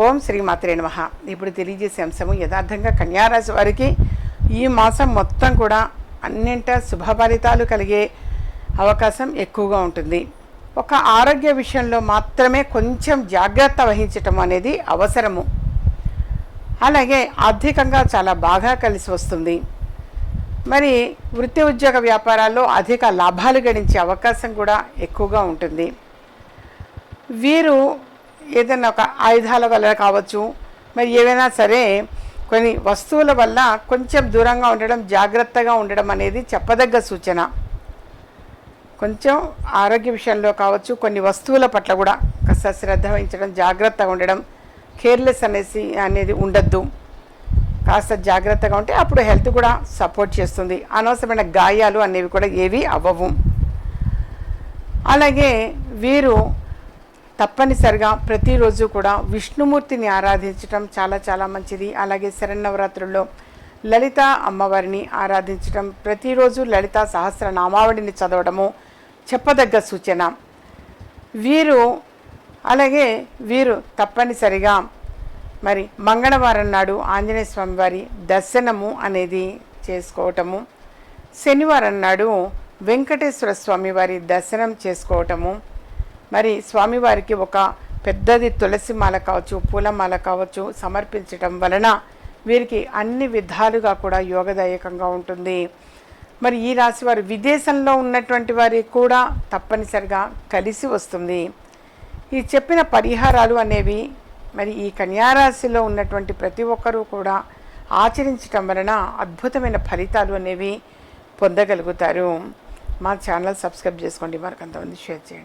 ఓం శ్రీ మాత్రే నమ. ఇప్పుడు తెలియజేసే అంశము యథార్థంగా కన్యారాశి వారికి ఈ మాసం మొత్తం కూడా అన్నింట శుభ ఫలితాలు కలిగే అవకాశం ఎక్కువగా ఉంటుంది. ఒక ఆరోగ్య విషయంలో మాత్రమే కొంచెం జాగ్రత్త వహించటం అనేది అవసరము. అలాగే ఆర్థికంగా చాలా బాగా కలిసి వస్తుంది. మరి వృత్తి ఉద్యోగ వ్యాపారాల్లో అధిక లాభాలు గడించే అవకాశం కూడా ఎక్కువగా ఉంటుంది. వీరు ఏదైనా ఒక ఆయుధాల వల్ల కావచ్చు మరి ఏవైనా సరే కొన్ని వస్తువుల వల్ల కొంచెం దూరంగా ఉండడం జాగ్రత్తగా ఉండడం అనేది చెప్పదగ్గ సూచన. కొంచెం ఆరోగ్య విషయంలో కావచ్చు కొన్ని వస్తువుల పట్ల కూడా కాస్త శ్రద్ధ వహించడం జాగ్రత్తగా ఉండడం కేర్లెస్ అనేసి అనేది ఉండద్దు. కాస్త జాగ్రత్తగా ఉంటే అప్పుడు హెల్త్ కూడా సపోర్ట్ చేస్తుంది. అనవసరమైన గాయాలు అనేవి కూడా ఏవి అవ్వవు. అలాగే వీరు తప్పనిసరిగా ప్రతిరోజు కూడా విష్ణుమూర్తిని ఆరాధించటం చాలా చాలా మంచిది. అలాగే శరన్నవరాత్రుల్లో లలిత అమ్మవారిని ఆరాధించటం ప్రతిరోజు లలిత సహస్రనామావళిని చదవడము చెప్పదగ్గ సూచన. వీరు అలాగే వీరు తప్పనిసరిగా మరి మంగళవారం నాడు ఆంజనేయ స్వామి వారి దర్శనము అనేది చేసుకోవటము. శనివారం నాడు వెంకటేశ్వర స్వామి వారి దర్శనం చేసుకోవటము. మరి స్వామివారికి ఒక పెద్దది తులసి మాల కావచ్చు పూలమాల కావచ్చు సమర్పించటం వలన వీరికి అన్ని విధాలుగా కూడా యోగదాయకంగా ఉంటుంది. మరి ఈ రాశి వారు విదేశంలో ఉన్నటువంటి వారికి కూడా తప్పనిసరిగా కలిసి వస్తుంది. ఈ చెప్పిన పరిహారాలు అనేవి మరి ఈ కన్యారాశిలో ఉన్నటువంటి ప్రతి ఒక్కరూ కూడా ఆచరించటం వలన అద్భుతమైన ఫలితాలు అనేవి పొందగలుగుతారు. మా ఛానల్ సబ్స్క్రైబ్ చేసుకోండి. మరికొంతమంది షేర్ చేయండి.